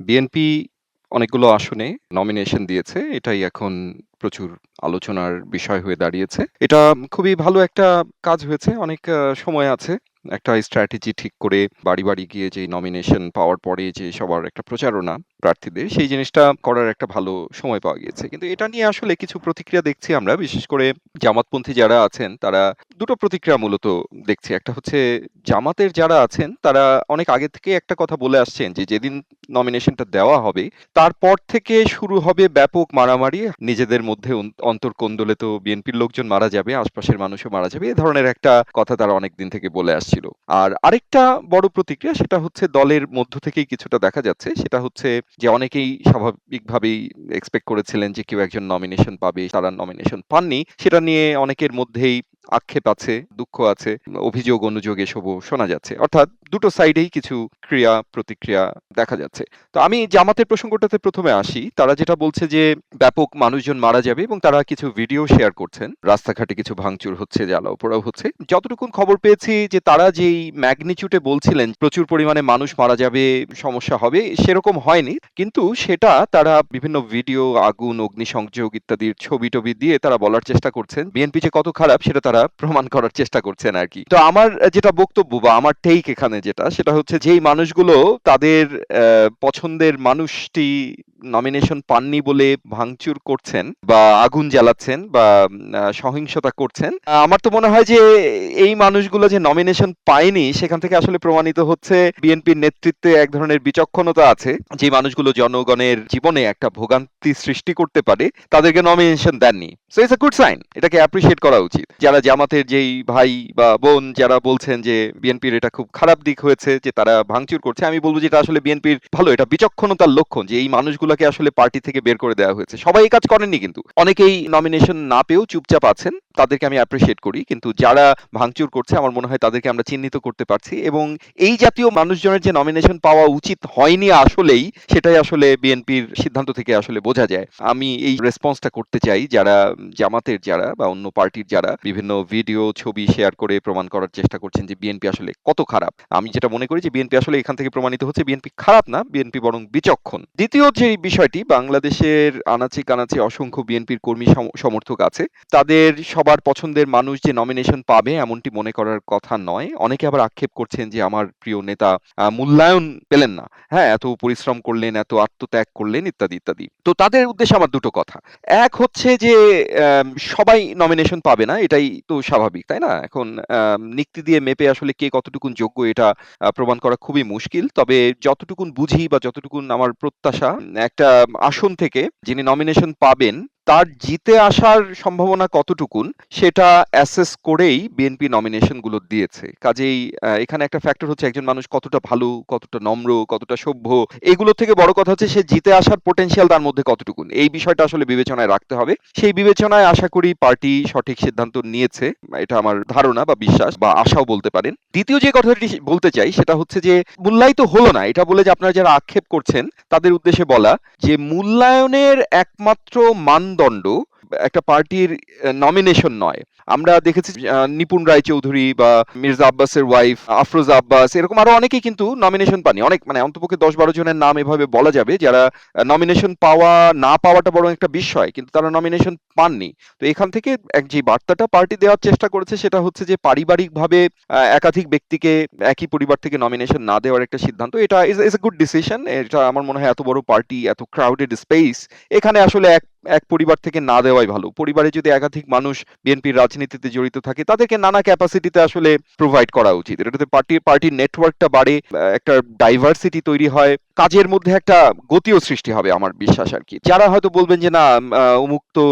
BNP অনেকগুলো আসনে nomination দিয়েছে। এটাই এখন প্রচুর আলোচনার বিষয় হয়ে দাঁড়িয়েছে। এটা খুবই ভালো একটা কাজ হয়েছে। অনেক সময় আছে। একটা স্ট্র্যাটেজি ঠিক করে বাড়ি, বাড়ি গিয়ে যেই নমিনেশন পাওয়ার পরে যে সবার একটা প্রচারণা প্রার্থীদের, সেই জিনিসটা করার একটা ভালো সময় পাওয়া গিয়েছে। কিন্তু এটা নিয়ে আসলে কিছু প্রতিক্রিয়া দেখছি আমরা। বিশেষ করে জামাতপন্থী যারা আছেন তারা দুটো প্রতিক্রিয়া মূলত দেখছি। একটা হচ্ছে জামাতের যারা আছেন তারা অনেক আগে থেকে একটা কথা বলে আসছেন যে, যেদিন নমিনেশনটা দেওয়া হবে, তারপর থেকে শুরু হবে ব্যাপক মারামারি। নিজেদের মধ্যে অন অন্তর্কোন্দলে তো বিএনপির লোকজন মারা যাবে, আশপাশের মানুষও মারা যাবে। এ ধরনের একটা কথা তারা অনেকদিন থেকে বলে আসছিল। আর আরেকটা বড় প্রতিক্রিয়া সেটা হচ্ছে দলের মধ্য থেকেই কিছুটা দেখা যাচ্ছে। সেটা হচ্ছে যে অনেকেই স্বাভাবিকভাবেই এক্সপেক্ট করেছিলেন যে কেউ একজন নমিনেশন পাবে। তারা নমিনেশন পাননি। সেটা নিয়ে অনেকের মধ্যেই আক্ষেপ আছে, দুঃখ আছে, অভিযোগ অনুযোগ এসবও শোনা যাচ্ছে। অর্থাৎ দুটো সাইডেই কিছু ক্রিয়া প্রতিক্রিয়া দেখা যাচ্ছে। তো আমি জামাতের প্রসঙ্গটাতে প্রথমে আসি। তারা যেটা বলছে যে ব্যাপক মানুষজন মারা যাবে এবং তারা কিছু ভিডিও শেয়ার করছেন। রাস্তাঘাটে কিছু ভাঙচুর হচ্ছে, জ্বালাও পোড়াও হচ্ছে। যতটুকুন খবর পেয়েছি যে তারা যেই ম্যাগনিটিউড এ বলছিলেন প্রচুর পরিমাণে মানুষ মারা যাবে, সমস্যা হবে, সেরকম হয়নি। কিন্তু সেটা তারা বিভিন্ন ভিডিও, আগুন, অগ্নিসংযোগ ইত্যাদির ছবি-টবি দিয়ে তারা বলার চেষ্টা করছেন। বিএনপি যে কত খারাপ সেটা তারা প্রমাণ করার চেষ্টা করছেন আর কি। তো আমার যেটা বক্তব্য বা আমার টেক এখানে যেটা, সেটা হচ্ছে যেই মানুষগুলো তাদের পছন্দের মানুষটি নমিনেশন পাননি বলে ভাঙচুর করছেন বা আগুন জ্বালাচ্ছেন বা সহিংসতা করছেন। আমার তো মনে হয় যে এই মানুষগুলো যে নমিনেশন পায়নি সেখান থেকে আসলে প্রমাণিত হচ্ছে বিএনপির নেতৃত্বে এক ধরনের বিচক্ষণতা আছে। যে মানুষগুলো জনগণের জীবনে একটা ভোগান্তি সৃষ্টি করতে পারে, তাদেরকে নমিনেশন দেননি। So it's a good sign. এটাকে অ্যাপ্রিশিয়েট করা উচিত। যারা জামাতের যেই ভাই বা বোন যারা বলছেন যে বিএনপির এটা খুব খারাপ দিক হয়েছে যে তারা ভাঙচুর করছে। আমি বলব যে এটা আসলে বিএনপির ভালো এটা বিচক্ষণতার লক্ষণ যে এই মানুষগুলোকে আসলে পার্টি থেকে বের করে দেওয়া হয়েছে। সবাই এই কাজ করেননি কিন্তু। অনেকেই নমিনেশন না পেয়েও চুপচাপ আছেন। তাদেরকে আমি অ্যাপ্রিশিয়েট করি। কিন্তু যারা ভাঙচুর করছে আমার মনে হয় তাদেরকে আমরা চিহ্নিত করতে পারছি এবং এই জাতীয় মানুষজনের যে নমিনেশন পাওয়া উচিত হয়নি আসলেই, সেটাই আসলে বিএনপির সিদ্ধান্ত থেকে আসলে বোঝা যায়। আমি এই রেসপন্সটা করতে চাই যারা জামাতের যারা বা অন্য পার্টির যারা বিভিন্ন ভিডিও, ছবি শেয়ার করে প্রমাণ করার চেষ্টা করছেন যে বিএনপি আসলে কত খারাপ। আমি যেটা মনে করি যে বিএনপি আসলে এখান থেকে প্রমাণিত হচ্ছে বিএনপি খারাপ না, বিএনপি বরং বিচক্ষণ। দ্বিতীয় যে বিষয়টি বাংলাদেশের আনাচে-কানাচে অসংখ্য বিএনপির কর্মী সমর্থক আছে। তাদের সবার পছন্দের মানুষ যে নমিনেশন পাবে এমনটি মনে করার কথা নয়। অনেকে আবার আক্ষেপ করছেন যে আমার প্রিয় নেতা মূল্যায়ন পেলেন না। হ্যাঁ, এত পরিশ্রম করলেন, এত আত্মত্যাগ করলেন ইত্যাদি, ইত্যাদি। তো তাদের উদ্দেশ্যে আমার দুটো কথা। এক হচ্ছে যে সবাই নমিনেশন পাবে না এটাই তো স্বাভাবিক, তাই না? এখন নিক্তি দিয়ে মেপে আসলে কে কতটুকুন যোগ্য এটা প্রমাণ করা খুবই মুশকিল। তবে যতটুকুন বুঝি বা যতটুকুন আমার প্রত্যাশা একটা আসন থেকে যিনি নমিনেশন পাবেন তার জিতে আসার সম্ভাবনা কতটুকুন সেটা অ্যাসেস করেই বিএনপি নমিনেশনগুলো দিয়েছে। কাজেই এখানে একটা ফ্যাক্টর হচ্ছে একজন মানুষ কতটা ভালো, কতটা নম্র, কতটা সভ্য। এগুলো থেকে বড় কথা হচ্ছে সে জিতে আসার পোটেনশিয়াল তার মধ্যে কতটুকুন। এই বিষয়টা আসলে বিবেচনায় রাখতে হবে। সেই বিবেচনায় আশা করি পার্টি সঠিক সিদ্ধান্ত নিয়েছে। এটা আমার ধারণা বা বিশ্বাস বা আশাও বলতে পারেন। দ্বিতীয় যে কথাটি বলতে চাই সেটা হচ্ছে যে মূল্যায়িত হলো না। এটা বলে যে আপনারা যারা আক্ষেপ করছেন তাদের উদ্দেশ্যে বলা যে মূল্যায়নের একমাত্র মানদণ্ড একটা পার্টির নমিনেশন নয়। আমরা দেখেছি নিপুণ রায়চৌধুরী বা মির্জা আব্বাসের ওয়াইফ আফরোজা আব্বাস এরকম আরও অনেকেই কিন্তু নমিনেশন পাননি। অনেক মানে অন্তপক্ষে ১০-১২ জনের নাম এভাবে বলা যাবে যারা নমিনেশন পাওয়া না পাওয়াটা বরং একটা বিস্ময়। কিন্তু তারা নমিনেশন পাননি। তো এখান থেকে এক যে বার্তাটা পার্টি দেওয়ার চেষ্টা করেছে সেটা হচ্ছে যে পারিবারিকভাবে একাধিক ব্যক্তিকে একই পরিবার থেকে নমিনেশন না দেওয়ার একটা সিদ্ধান্ত। এটা ইস ইস আ গুড ডিসিশন। এটা আমার মনে হয় এত বড় পার্টি, এত ক্রাউডেড স্পেস এখানে আসলে এক এক পরিবার থেকে না দেওয়াই ভালো। পরিবারে যদি একাধিক মানুষ বিএনপির রাজনীতিতে জড়িত থাকে তাদেরকে নানা ক্যাপাসিটিতে আসলে প্রোভাইড করা উচিত। এটাতে পার্টি পার্টির নেটওয়ার্কটা বাড়ে, একটা ডাইভার্সিটি তৈরি হয়। কাজের মধ্যে একটা গতিও সৃষ্টি হবে আমার বিশ্বাস আর কি যারা হয়তো বলবেন যে না আ অমুক তো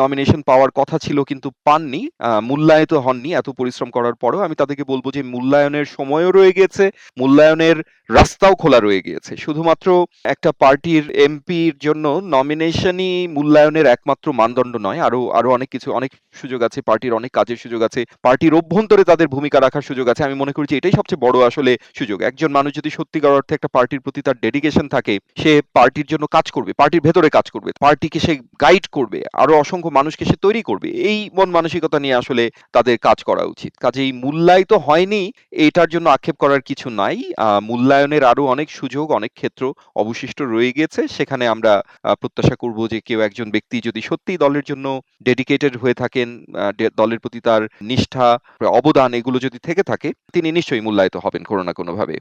নমিনেশন পাওয়ার কথা ছিল কিন্তু পাননি, মূল্যায়িত হননি এত পরিশ্রম করার পরেও আমি তাদেরকে বলব যে মূল্যায়নের সময়ও রয়ে গিয়েছে, মূল্যায়নের রাস্তাও খোলা রয়ে গিয়েছে। শুধুমাত্র একটা পার্টির এমপির জন্য নমিনেশনই মূল্যায়নের একমাত্র মানদণ্ড নয়। আরও আরও অনেক কিছু অনেক সুযোগ আছে। পার্টির অনেক কাজের সুযোগ আছে। পার্টির অভ্যন্তরে তাদের ভূমিকা রাখার সুযোগ আছে। আমি মনে করি যে এটাই সবচেয়ে বড় আসলে সুযোগ। একজন মানুষ যদি সত্যিকার অর্থে একটা পার্টির প্রতি তার ডেডিকেশন থাকে, সে পার্টির জন্য কাজ করবে। পার্টির ভেতরে কাজ করবে। পার্টিকে সে গাইড করবে। আরও অসংখ্য মানুষকে সে তৈরি করবে। এই মন মানসিকতা নিয়ে আসলে তাদের কাজ করা উচিত। কাজেই মূল্যায়িত হয়নি এটার জন্য আক্ষেপ করার কিছু নাই। মূল্যায়নের আরও অনেক সুযোগ, অনেক ক্ষেত্র অবশিষ্ট রয়ে গিয়েছে। সেখানে আমরা প্রত্যাশা করব যে কেউ একজন ব্যক্তি যদি সত্যিই দলের জন্য ডেডিকেটেড হয়ে থাকেন, দলের প্রতি তার নিষ্ঠা, অবদান এগুলো যদি থেকে থাকে, তিনি নিশ্চয়ই মূল্যায়িত হবেন কোনো না কোনভাবে।